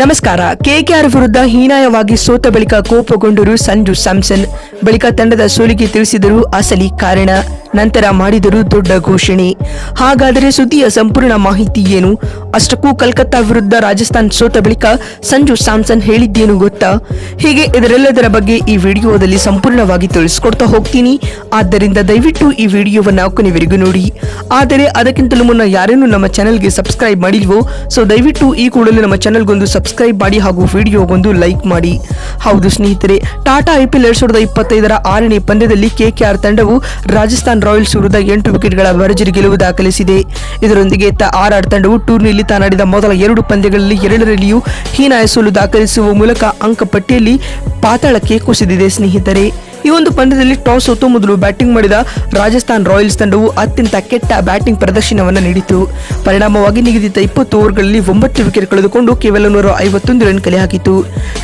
ನಮಸ್ಕಾರ. ಕೆಕೆಆರ್ ವಿರುದ್ಧ ಹೀನಾಯವಾಗಿ ಸೋತ ಬಳಿಕ ಕೋಪಗೊಂಡರು ಸಂಜು ಸ್ಯಾಮ್ಸನ್. ಬಳಿಕ ತಂಡದ ಸೋಲಿಗೆ ತಿಳಿಸಿದರು ಅಸಲಿ ಕಾರಣ. ನಂತರ ಮಾಡಿದರು ದೊಡ್ಡ ಘೋಷಣೆ. ಹಾಗಾದರೆ ಸುದ್ದಿಯ ಸಂಪೂರ್ಣ ಮಾಹಿತಿ ಏನು? ಅಷ್ಟಕ್ಕೂ ಕಲ್ಕತ್ತಾ ವಿರುದ್ಧ ರಾಜಸ್ಥಾನ್ ಸೋತ ಬಳಿಕ ಸಂಜು ಸ್ಯಾಮ್ಸನ್ ಹೇಳಿದ್ದೇನು ಗೊತ್ತಾ? ಹೀಗೆ? ಇದರೆಲ್ಲದರ ಬಗ್ಗೆ ಈ ವಿಡಿಯೋದಲ್ಲಿ ಸಂಪೂರ್ಣವಾಗಿ ತಿಳಿಸ್ಕೊಡ್ತಾ ಹೋಗ್ತೀನಿ. ಆದ್ದರಿಂದ ದಯವಿಟ್ಟು ಈ ವಿಡಿಯೋವನ್ನು ಕೊನೆವರೆಗೂ ನೋಡಿ. ಆದರೆ ಅದಕ್ಕಿಂತಲೂ ಮುನ್ನ ಯಾರೇನು ನಮ್ಮ ಚಾನೆಲ್ಗೆ ಸಬ್ಸ್ಕ್ರೈಬ್ ಮಾಡಿಲ್ವೋ? ಸೊ ದಯವಿಟ್ಟು ಈ ಕೂಡಲೇ ನಮ್ಮ ಚಾನೆಲ್ಗೊಂದು ಸಬ್ಸ್ಕ್ರೈಬ್ ಮಾಡಿ ಹಾಗೂ ವಿಡಿಯೋಗೊಂದು ಲೈಕ್ ಮಾಡಿ. ಹೌದು ಸ್ನೇಹಿತರೆ, ಟಾಟಾ ಐಪಿಎಲ್ ಎರಡ್ ಸಾವಿರದ ಇಪ್ಪತ್ತೈದರ ಆರನೇ ಪಂದ್ಯದಲ್ಲಿ ಕೆಕೆಆರ್ ತಂಡವು ರಾಜಸ್ಥಾನ್ ರಾಯಲ್ಸ್ ವಿರುದ್ಧ ಎಂಟು ವಿಕೆಟ್ಗಳ ಭರ್ಜರಿ ಗೆಲುವು ದಾಖಲಿಸಿದೆ. ಇದರೊಂದಿಗೆ ತ ಆರ್ಆರ್ ತಂಡವು ಟೂರ್ನಿಯಲ್ಲಿ ತಾನಾಡಿದ ಮೊದಲ ಎರಡು ಪಂದ್ಯಗಳಲ್ಲಿ ಎರಡರಲ್ಲಿಯೂ ಹೀನಾಯ ಸೋಲು ದಾಖಲಿಸುವ ಮೂಲಕ ಅಂಕ ಪಟ್ಟಿಯಲ್ಲಿ ಪಾತಾಳಕ್ಕೆ ಕುಸಿದಿದೆ ಸ್ನೇಹಿತರೆ. ಈ ಒಂದು ಪಂದ್ಯದಲ್ಲಿ ಟಾಸ್ ಸೋತು ಮೊದಲು ಬ್ಯಾಟಿಂಗ್ ಮಾಡಿದ ರಾಜಸ್ಥಾನ್ ರಾಯಲ್ಸ್ ತಂಡವು ಅತ್ಯಂತ ಕೆಟ್ಟ ಬ್ಯಾಟಿಂಗ್ ಪ್ರದರ್ಶನವನ್ನು ನೀಡಿತು ಪರಿಣಾಮವಾಗಿ ನಿಗದಿತ ಇಪ್ಪತ್ತು ಓವರ್ಗಳಲ್ಲಿ ಒಂಬತ್ತು ವಿಕೆಟ್ ಕಳೆದುಕೊಂಡು ಕೇವಲ ನೂರ ಐವತ್ತೊಂದು ರನ್ ಕಲೆ ಹಾಕಿತು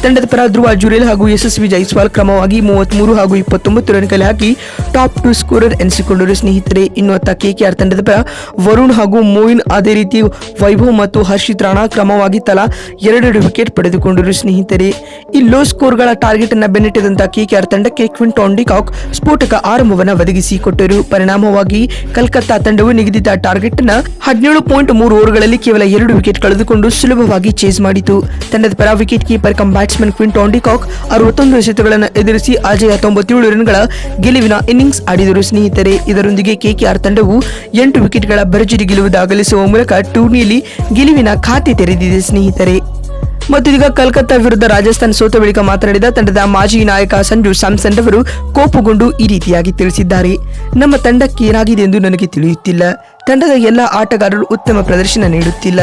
ತಂಡದ ಪರ ಧ್ರುವ ಜುರೇಲ್ ಹಾಗೂ ಯಶಸ್ವಿ ಜೈಸ್ವಾಲ್ ಕ್ರಮವಾಗಿ ಮೂವತ್ಮೂರು ಹಾಗೂ ಇಪ್ಪತ್ತೊಂಬತ್ತು ರನ್ ಕಲೆ ಹಾಕಿ ಟಾಪ್ ಟು ಸ್ಕೋರರ್ ಎನಿಸಿಕೊಂಡರು ಸ್ನೇಹಿತರೆ. ಇನ್ನು ಅತ್ತ ಕೆಕೆಆರ್ ತಂಡದ ಪರ ವರುಣ್ ಹಾಗೂ ಮೋಯಿನ್ ಅದೇ ರೀತಿ ವೈಭವ್ ಮತ್ತು ಹರ್ಷಿತ್ ರಾಣಾ ಕ್ರಮವಾಗಿ ತಲಾ ಎರಡೆರಡು ವಿಕೆಟ್ ಪಡೆದುಕೊಂಡರು ಸ್ನೇಹಿತರೆ. ಈ ಲೋ ಸ್ಕೋರ್ಗಳ ಟಾರ್ಗೆಟ್ ಅನ್ನು ಬೆನ್ನಟ್ಟಿದಂತಹ ಕೆಕೆಆರ್ ತಂಡಕ್ಕೆ ಕ್ವಿಂಟಾನ್ ಟಾಂಡಿಕಾಕ್ ಸ್ಫೋಟಕ ಆರಂಭವನ್ನು ಒದಗಿಸಿಕೊಟ್ಟರು ಪರಿಣಾಮವಾಗಿ ಕಲ್ಕತ್ತಾ ತಂಡವು ನಿಗದಿತ ಟಾರ್ಗೆಟ್ನ ಹದಿನೇಳು ಪಾಯಿಂಟ್ ಮೂರು ಓವರ್ಗಳಲ್ಲಿ ಕೇವಲ ಎರಡು ವಿಕೆಟ್ ಕಳೆದುಕೊಂಡು ಸುಲಭವಾಗಿ ಚೇಸ್ ಮಾಡಿತು. ತಂಡದ ಪರ wicket keeper cum batsman Quinton de Kock ಅರವತ್ತೊಂದು ಎಸೆತಗಳನ್ನು ಎದುರಿಸಿ ಅಜಯ ತೊಂಬತ್ತೇಳು ರನ್ಗಳ ಗೆಲುವಿನ ಇನ್ನಿಂಗ್ಸ್ ಆಡಿದರು. ಸ್ನೇಹಿತರೆ, ಇದರೊಂದಿಗೆ ಕೆಕೆಆರ್ ತಂಡವು ಎಂಟು ವಿಕೆಟ್ಗಳ ಭರ್ಜರಿ ಗೆಲುವು ದಾಖಲಿಸುವ ಮೂಲಕ ಟೂರ್ನಿಯಲ್ಲಿ ಗೆಲುವಿನ ಖಾತೆ ತೆರೆದಿದೆ. ಸ್ನೇಹಿತರೆ ಮತ್ತು ಇದೀಗ ಕಲ್ಕತ್ತಾ ವಿರುದ್ಧ ರಾಜಸ್ಥಾನ್ ಸೋತ ಬಳಿಕ ಮಾತನಾಡಿದ ತಂಡದ ಮಾಜಿ ನಾಯಕ ಸಂಜು ಸ್ಯಾಮ್ಸನ್ ಅವರು ಕೋಪಗೊಂಡು ಈ ರೀತಿಯಾಗಿ ತಿಳಿಸಿದ್ದಾರೆ. ನಮ್ಮ ತಂಡಕ್ಕೆ ಏನಾಗಿದೆ ಎಂದು ನನಗೆ ತಿಳಿಯುತ್ತಿಲ್ಲ. ತಂಡದ ಎಲ್ಲ ಆಟಗಾರರು ಉತ್ತಮ ಪ್ರದರ್ಶನ ನೀಡುತ್ತಿಲ್ಲ.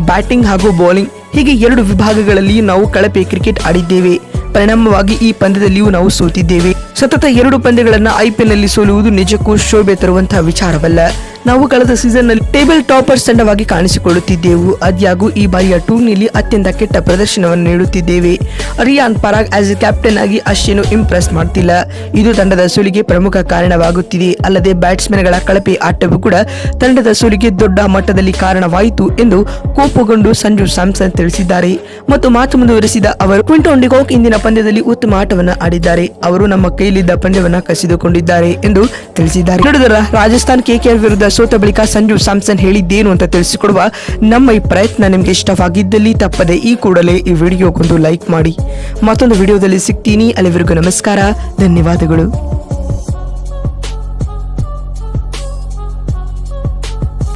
ಬ್ಯಾಟಿಂಗ್ ಹಾಗೂ ಬೌಲಿಂಗ್ ಹೀಗೆ ಎರಡು ವಿಭಾಗಗಳಲ್ಲಿ ನಾವು ಕಳಪೆ ಕ್ರಿಕೆಟ್ ಆಡಿದ್ದೇವೆ. ಪರಿಣಾಮವಾಗಿ ಈ ಪಂದ್ಯದಲ್ಲಿಯೂ ನಾವು ಸೋತಿದ್ದೇವೆ. ಸತತ ಎರಡು ಪಂದ್ಯಗಳನ್ನ ಐಪಿಎಲ್ನಲ್ಲಿ ಸೋಲುವುದು ನಿಜಕ್ಕೂ ಶೋಭೆ ತರುವಂತಹ ವಿಚಾರವಲ್ಲ. ನಾವು ಕಳೆದ ಸೀಸನ್ನಲ್ಲಿ ಟೇಬಲ್ ಟಾಪರ್ಸ್ ತಂಡವಾಗಿ ಕಾಣಿಸಿಕೊಳ್ಳುತ್ತಿದ್ದೆವು. ಅದ್ಯಾಗೂ ಈ ಬಾರಿಯ ಟೂರ್ನಿಯಲ್ಲಿ ಅತ್ಯಂತ ಕೆಟ್ಟ ಪ್ರದರ್ಶನವನ್ನು ನೀಡುತ್ತಿದ್ದೇವೆ. Riyan Parag as a captain ಆಗಿ ಅಷ್ಟೇನು ಇಂಪ್ರೆಸ್ ಮಾಡ್ತಿಲ್ಲ. ಇದು ತಂಡದ ಸೋಲಿಗೆ ಪ್ರಮುಖ ಕಾರಣವಾಗುತ್ತಿದೆ. ಅಲ್ಲದೆ ಬ್ಯಾಟ್ಸ್ಮನ್ಗಳ ಕಳಪೆ ಆಟವೂ ಕೂಡ ತಂಡದ ಸೋಲಿಗೆ ದೊಡ್ಡ ಮಟ್ಟದಲ್ಲಿ ಕಾರಣವಾಯಿತು ಎಂದು ಕೋಪಗೊಂಡು ಸಂಜು ಸ್ಯಾಮ್ಸನ್ ತಿಳಿಸಿದ್ದಾರೆ. ಮತ್ತು ಮಾತು ಮುಂದುವರೆಸಿದ ಅವರು ಕ್ವಿಂಟೋನ್ ಡಿಕಾಕ್ ಇಂದಿನ ಪಂದ್ಯದಲ್ಲಿ ಉತ್ತಮ ಆಟವನ್ನು ಆಡಿದ್ದಾರೆ. ಅವರು ನಮ್ಮ ಕೈಲಿದ್ದ ಪಂದ್ಯವನ್ನು ಕಸಿದುಕೊಂಡಿದ್ದಾರೆ ಎಂದು ತಿಳಿಸಿದ್ದಾರೆ. ರಾಜಸ್ಥಾನ್ ಕೆಕೆಆರ್ ವಿರುದ್ಧ ಸೋತ ಬಳಿಕ ಸಂಜು ಸ್ಯಾಮ್ಸನ್ ಹೇಳಿದ್ದೇನು ಅಂತ ತಿಳಿಸಿಕೊಡುವ ನಮ್ಮ ಈ ಪ್ರಯತ್ನ ನಿಮಗೆ ಇಷ್ಟವಾಗಿದ್ದಲ್ಲಿ ತಪ್ಪದೆ ಈ ಕೂಡಲೇ ಈ ವಿಡಿಯೋಗೊಂದು ಲೈಕ್ ಮಾಡಿ. ಮತ್ತೊಂದು ವಿಡಿಯೋದಲ್ಲಿ ಸಿಗ್ತೀನಿ. ಅಲ್ಲಿವರೆಗೂ ನಮಸ್ಕಾರ. ಧನ್ಯವಾದಗಳು.